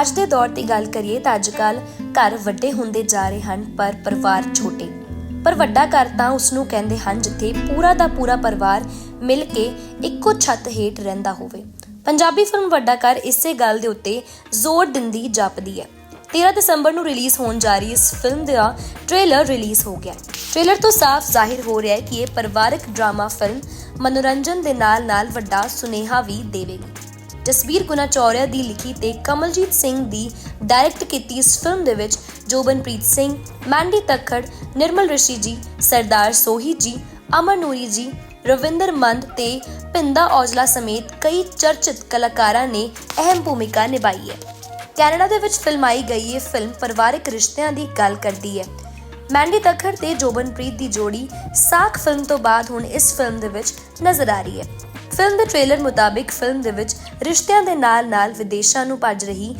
ਅੱਜ ਦੇ ਦੌਰ ਦੀ ਗੱਲ ਕਰੀਏ ਤਾਂ ਅੱਜਕੱਲ ਘਰ ਵੱਡੇ ਹੁੰਦੇ ਜਾ ਰਹੇ ਹਨ, ਪਰ ਪਰਿਵਾਰ ਛੋਟੇ। ਪਰ ਵੱਡਾ ਘਰ ਤਾਂ ਉਸ ਨੂੰ ਕਹਿੰਦੇ ਹਨ ਜਿੱਥੇ ਪੂਰਾ ਦਾ ਪੂਰਾ ਪਰਿਵਾਰ ਮਿਲ ਕੇ ਇੱਕੋ ਛੱਤ ਹੇਠ ਰਹਿੰਦਾ ਹੋਵੇ। ਪੰਜਾਬੀ ਫਿਲਮ ਵੱਡਾ ਘਰ ਇਸੇ ਗੱਲ ਦੇ ਉੱਤੇ ਜ਼ੋਰ ਦਿੰਦੀ ਜਾਪਦੀ ਹੈ। 13 ਦਸੰਬਰ ਨੂੰ ਰਿਲੀਜ਼ ਹੋਣ ਜਾ ਰਹੀ ਇਸ ਫਿਲਮ ਦਾ ਟ੍ਰੇਲਰ ਰਿਲੀਜ਼ ਹੋ ਗਿਆ। ਟ੍ਰੇਲਰ ਤੋਂ ਸਾਫ਼ ਜ਼ਾਹਿਰ ਹੋ ਰਿਹਾ ਹੈ ਕਿ ਇਹ ਪਰਿਵਾਰਕ ਡਰਾਮਾ ਫਿਲਮ ਮਨੋਰੰਜਨ ਦੇ ਨਾਲ-ਨਾਲ ਵੱਡਾ ਸੁਨੇਹਾ ਵੀ ਦੇਵੇਗੀ। ਜਸਬੀਰ ਗੁਨਾਚੌਰਿਆ ਦੀ ਲਿਖੀ ਤੇ ਕਮਲਜੀਤ ਸਿੰਘ ਦੀ ਡਾਇਰੈਕਟ ਕੀਤੀ ਇਸ ਫਿਲਮ ਦੇ ਵਿੱਚ ਜੋਬਨਪ੍ਰੀਤ ਸਿੰਘ, ਮੈਂਡੀ ਤੱਖੜ, ਨਿਰਮਲ ਰਿਸ਼ੀ ਜੀ, ਸਰਦਾਰ ਸੋਹੀ ਜੀ ਅਮਰ ਨੂਰੀ ਜੀ, ਰਵਿੰਦਰ ਮੰਦ ਤੇ ਪਿੰਦਾ ਔਜਲਾ ਸਮੇਤ ਕਈ ਚਰਚਿਤ ਕਲਾਕਾਰਾਂ ਨੇ ਅਹਿਮ ਭੂਮਿਕਾ ਨਿਭਾਈ ਹੈ। ਕੈਨੇਡਾ ਦੇ ਵਿੱਚ ਫਿਲਮਾਈ ਗਈ ਇਹ ਫਿਲਮ ਪਰਿਵਾਰਕ ਰਿਸ਼ਤਿਆਂ ਦੀ ਗੱਲ ਕਰਦੀ ਹੈ। ਮੈਂਡੀ ਤੱਖੜ ਤੇ ਜੋਬਨਪ੍ਰੀਤ ਦੀ ਜੋੜੀ ਸਾਖ ਫਿਲਮ ਤੋਂ ਬਾਅਦ ਹੁਣ ਇਸ ਫਿਲਮ ਦੇ ਵਿੱਚ ਨਜ਼ਰ ਆ ਰਹੀ ਹੈ। ਫਿਲਮ ਦੇ ਟ੍ਰੇਲਰ ਮੁਤਾਬਿਕ ਫਿਲਮ ਦੇ ਵਿੱਚ ਰਿਸ਼ਤਿਆਂ ਦੇ ਨਾਲ-ਨਾਲ ਵਿਦੇਸ਼ਾਂ ਨੂੰ ਭੱਜ ਰਹੀ